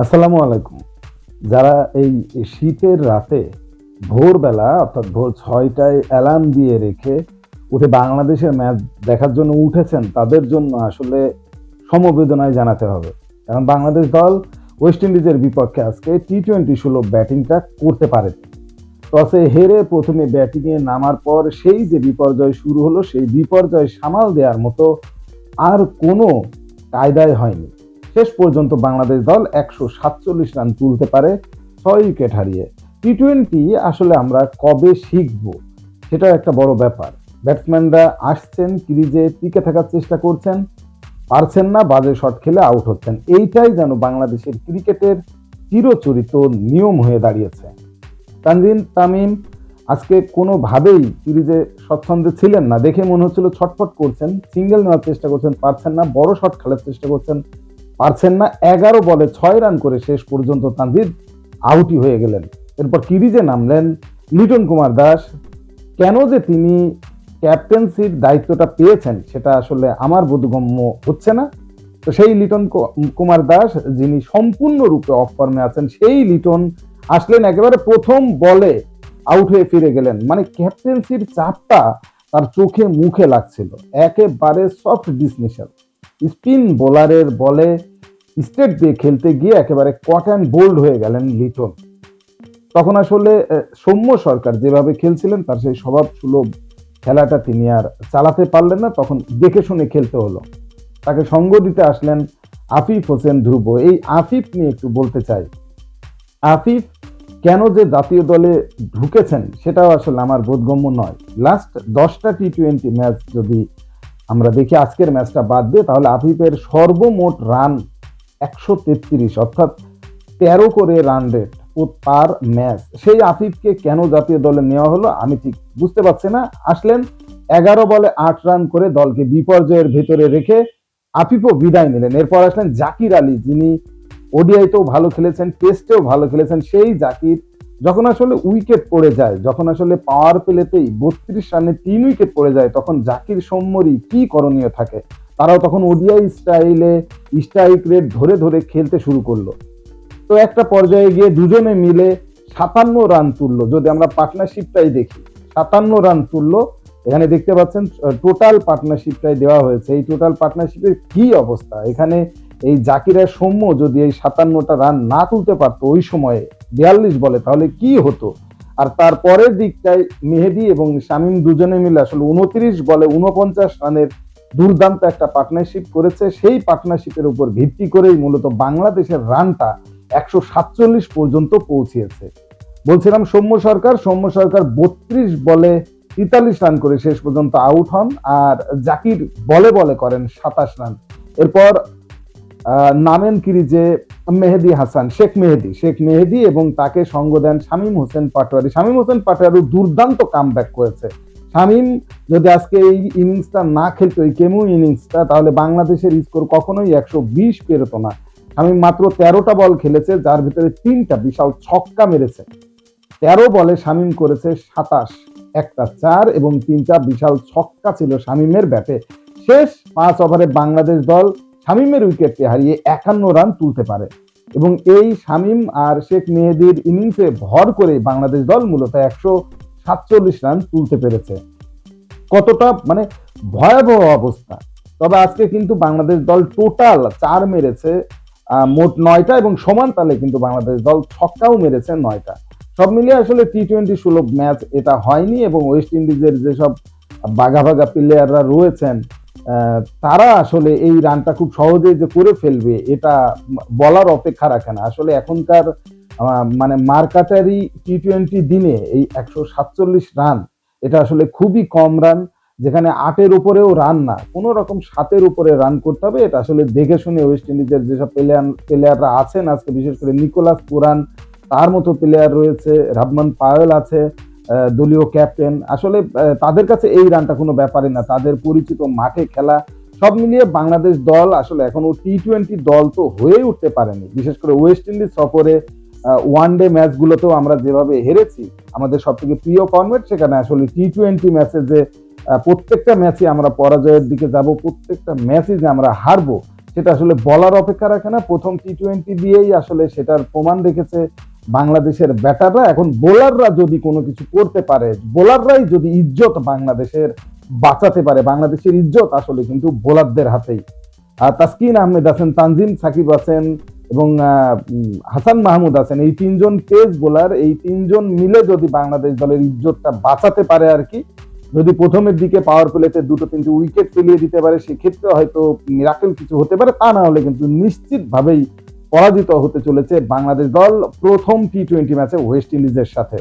আসসালামু আলাইকুম। যারা এই শীতের রাতে ভোরবেলা, অর্থাৎ ভোর ছয়টায় অ্যালার্ম দিয়ে রেখে উঠে বাংলাদেশের ম্যাচ দেখার জন্য উঠেছেন, তাদের জন্য আসলে সমবেদনায় জানাতে হবে। কারণ বাংলাদেশ দল ওয়েস্ট ইন্ডিজের বিপক্ষে আজকে টি টোয়েন্টি সুলভ ব্যাটিংটা করতে পারে। টসে হেরে প্রথমে ব্যাটিংয়ে নামার পর সেই যে বিপর্যয় শুরু হলো, সেই বিপর্যয় সামাল দেওয়ার মতো আর কোনো কায়দায় হয়নি। শেষ পর্যন্ত বাংলাদেশ দল একশো সাতচল্লিশ রান তুলতে পারে, ছয় উইকেট হারিয়ে। টি টোয়েন্টি আসলে আমরা কবে শিখব? সেটা একটা বড় ব্যাপার। ব্যাটসম্যানরা আসছেন, ক্রিজে টিকে থাকার চেষ্টা করছেন। পারছেন না, বাজে শট খেলে আউট হচ্ছেন। এইটাই যেন বাংলাদেশের ক্রিকেটের চিরচরিত নিয়ম হয়ে দাঁড়িয়েছে। তানজিন, তামিম, আজকে কোনোভাবেই সিরিজে স্বচ্ছন্দে ছিলেন না। দেখে মনে হচ্ছিল ছটফট করছেন, সিঙ্গেল নেওয়ার চেষ্টা করছেন, পারছেন না, বড় শট খেলার চেষ্টা করছেন। পারছেন না এগারো বলে ছয় রান করে শেষ পর্যন্ত তানজিদ আউটই হয়ে গেলেন। এরপর কিরিজে নামলেন লিটন কুমার দাস। কেন যে তিনি ক্যাপ্টেন্সির দায়িত্বটা পেয়েছেন সেটা আসলে আমার বোধগম্য হচ্ছে না। তো সেই লিটন কুমার দাস যিনি সম্পূর্ণরূপে অফ ফর্মে আছেন, সেই লিটন আসলেন একেবারে প্রথম বলে আউট হয়ে ফিরে গেলেন। মানে ক্যাপ্টেন্সির চাপটা তার চোখে মুখে লাগছিল। একেবারে সফট ডিসমিশাল স্পিন বোলারের বলে স্টেট দিয়ে খেলতে গিয়ে একেবারে কট অ্যান্ড বোল্ড হয়ে গেলেন লিটন। তখন আসলে সৌম্য সরকার যেভাবে খেলছিলেন, তার সেই স্বভাব সুলভ খেলাটা তিনি আর চালাতে পারলেন না, তখন দেখে শুনে খেলতে হলো। তাকে সঙ্গ দিতে আসলেন আফিফ হোসেন ধ্রুব। এই আফিফ নিয়ে একটু বলতে চাই। আফিফ কেন যে জাতীয় দলে ঢুকেছেন, সেটাও আসলে আমার বোধগম্য নয়। লাস্ট দশটা টি টোয়েন্টি ম্যাচ যদি আমরা দেখি, আজকের ম্যাচটা বাদ দিয়ে, তাহলে আফিফের সর্বমোট রান একশো তেত্রিশ, অর্থাৎ তেরো করে রান রেট পার ম্যাচ সেই আফিফকে কেন জাতীয় দলে নেওয়া হলো, আমি ঠিক বুঝতে পারছি না। আসলেন, এগারো বলে আট রান করে দলকে বিপর্যয়ের ভেতরে রেখে আফিফও বিদায় নিলেন। এরপর আসলেন জাকির আলী, যিনি ওডিআইতেও ভালো খেলেছেন, টেস্টেও ভালো খেলেছেন। সেই জাকির যখন আসলে উইকেট পড়ে যায়, যখন আসলে পাওয়ার প্লেতেই বত্রিশ রানে তিন উইকেট পড়ে যায়, তখন জাকির সৌম্যরই কি করণীয় থাকে? তারাও তখন ওডিআই স্টাইলে স্ট্রাইক রেট ধরে ধরে খেলতে শুরু করল। তো একটা পর্যায়ে গিয়ে দুজনে মিলে সাতান্ন রান তুললো। যদি আমরা পার্টনারশিপটাই দেখি, সাতান্ন রান তুললো। এখানে দেখতে পাচ্ছেন টোটাল পার্টনারশিপটাই দেওয়া হয়েছে। এই টোটাল পার্টনারশিপের কি অবস্থা? এখানে এই জাকিরের সৌম্য যদি এই সাতান্নটা রান না তুলতে পারতো ওই সময়ে, বিয়াল্লিশ বলে, তাহলে কি হতো? আর তার পরের দিকটায় মেহেদি এবং শামীম দুজনে মিলে আসলে উনত্রিশ বলে উনপঞ্চাশ রানের দুর্দান্ত একটা পার্টনারশিপ করেছে। সেই পার্টনারশিপের উপর ভিত্তি করেই মূলত বাংলাদেশের রানটা একশো সাতচল্লিশ পর্যন্ত পৌঁছিয়েছে। বলছিলাম সৌম্য সরকার সৌম্য সরকার বত্রিশ বলে তেতাল্লিশ রান করে শেষ পর্যন্ত আউট হন আর জাকির বলে বলে করেন সাতাশ রান। এরপর নামেন কিরিজে মেহেদি হাসান, শেখ মেহেদি শেখ মেহেদি এবং তাকে সঙ্গ দেন শামীম হোসেন পাটোয়ারি। শামীম হোসেন পাটোয়ারি দুর্দান্ত কাম করেছে। শামীম, যদি আজকে এই ইনিংসটা না খেলতো, এই কেমু ইনিংসটা, তাহলে বাংলাদেশের স্কোর কখনোই একশো বিশ পেরোতো না। শামীম মাত্র তেরোটা বল খেলেছে, যার ভিতরে তিনটা বিশাল ছক্কা মেরেছে। তেরো বলে শামীম করেছে সাতাশ, একটা চার এবং তিনটা বিশাল ছক্কা ছিল শামীমের ব্যাটে। শেষ পাঁচ ওভারে বাংলাদেশ দল শামীমের উইকেটকে হারিয়ে একান্ন রান তুলতে পারে। এবং এই শামীম আর শেখ মেহেদির ইনিংসে ভর করে বাংলাদেশ দল মূলত একশো সাতচল্লিশ রান তুলতে পেরেছে। কতটা মানে ভয়াবহ অবস্থা। তবে আজকে কিন্তু বাংলাদেশ দল টোটাল চার মেরেছে মোট নয়টা এবং সমান তালে কিন্তু বাংলাদেশ দল ছক্কাও মেরেছে নয়টা। সব মিলিয়ে আসলে টি টোয়েন্টি সুলভ ম্যাচ এটা হয়নি এবং ওয়েস্ট ইন্ডিজের যেসব বাঘা বাঘা প্লেয়াররা রয়েছেন তারা আসলে এই রানটা খুব সহজেই যে করে ফেলবে, এটা বলার অপেক্ষা রাখে না। আসলে এখনকার মানে মার্কাটারি টি টোয়েন্টি দিনে এই একশো সাতচল্লিশ রান এটা আসলে খুবই কম রান যেখানে আটের উপরেও রান না। কোনো রকম সাতের উপরে রান করতে হবে, এটা আসলে দেখে শুনে ওয়েস্ট ইন্ডিজের যেসব প্লেয়ার প্লেয়াররা আছেন আজকে, বিশেষ করে নিকোলাস পুরান তার মতো প্লেয়ার রয়েছে রাবমান পায়েল আছে দলীয় ক্যাপ্টেন আসলে তাদের কাছে এই রানটা কোনো ব্যাপারই না। তাদের পরিচিত মাঠে খেলা, সব মিলিয়ে বাংলাদেশ দল আসলে এখনও টি টোয়েন্টি দল তো হয়ে উঠতে পারেনি। বিশেষ করে ওয়েস্ট ইন্ডিজ সফরে ওয়ান ডে ম্যাচগুলোতেও আমরা যেভাবে হেরেছি, আমাদের সব থেকে প্রিয় ফর্মেট সেখানে আসলে টি টোয়েন্টি ম্যাচে যে প্রত্যেকটা ম্যাচে আমরা পরাজয়ের দিকে যাব, প্রত্যেকটা ম্যাচে যে আমরা হারবো, সেটা আসলে বলার অপেক্ষা রাখে না। প্রথম টি টোয়েন্টি দিয়েই আসলে সেটার প্রমাণ রেখেছে বাংলাদেশের ব্যাটাররা। এখন বোলাররা যদি কোনো কিছু করতে পারে, বোলাররাই যদি ইজ্জত বাংলাদেশের বাঁচাতে পারে, বাংলাদেশের ইজ্জত আসলে কিন্তু বোলারদের হাতেই। আর তাসকিন আহমেদ আছেন, তানজিম সাকিব আছেন এবং হাসান মাহমুদ আছেন। এই তিনজন পেস বোলার, এই তিনজন মিলে যদি বাংলাদেশ দলের ইজ্জতটা বাঁচাতে পারে আর কি, যদি প্রথমের দিকে পাওয়ার প্লেতে দুটো, তিনটে উইকেট ফেলিয়ে দিতে পারে, সেক্ষেত্রে হয়তো মিরাকেল কিছু হতে পারে। তা না হলে কিন্তু নিশ্চিতভাবেই পরাজিত হতে চলেছে বাংলাদেশ দল প্রথম টি টোয়েন্টি ম্যাচে ওয়েস্ট ইন্ডিজের সাথে।